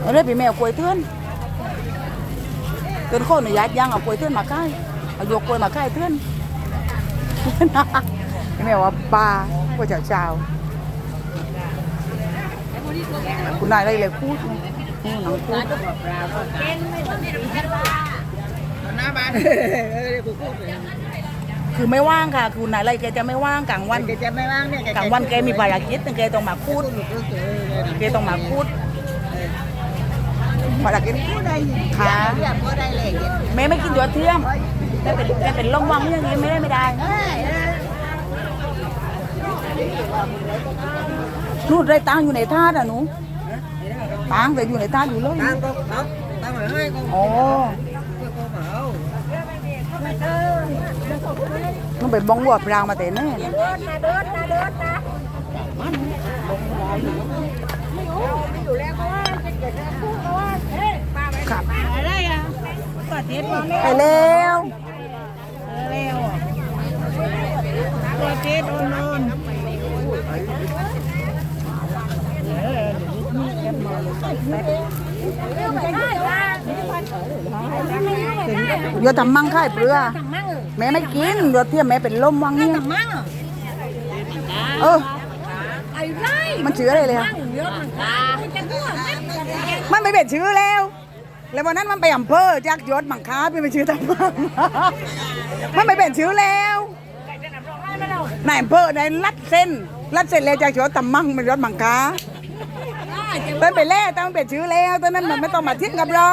เอาเลยพี่แมวกล้วยเทือนเตือนข้อหนูยัดยังเอากล้วยเทือนมาค่ายเอาโยกกล้วยมาค่ายเทือนพี่แมวว่าปลาก็เจ้าเจ้าคุณนายอะไรเลยพูดนี่หนังพูดหน้าบ้านกูพูดเลยคือไม่ว่างค่ะ คุณนายอะไรแกจะไม่ว่างกลางวันแกจะไม่ว่างเนี่ยกลางวันแกมีภารกิจแกต้องมาพูด แกต้องมาพูดภารกิจพูดได้ขาเรียกพูดได้เลยแม่ไม่กินตัวเที่ยงแกเป็นแกเป็นลมวังอย่างนี้ไม่ได้ไม่ได้นู่นได้ตังอยู่ในท่าอะหนูตังแต่อยู่ในท่าอยู่เลยตั้งก็เขาตั้งมาให้ก็อ๋อก็เหมาต้องไปบ้องวัวพรางมาแต่แน่ครับ อะไรอะก็เทป ไปแล้วเร็วก็เทปโน่นโยทำมั่งค่ายเปลือแม่ไม่กินโยเที่ยมแม่เป็นลมวังเนี่ยมั่งเออไอ้ไรมันชื่ออะไรเลยอะเยอะมันตาจะมั่วไหมมันไปเป็นชื่อแล้ว แล้ววันนั้นมันไปอำเภอจากยศบังคับไปชื่อตำมั่งมันไปเป็นชื่อแล้วนายอำเภอในรัดเส้นรัดเส้นแล้วจากยศตำมั่งเป็นยศบังคับตอนไปแล้วตอนเป็นชื่อแล้วตอนนั้นมันไม่ต้องมาทิ้งกับเรา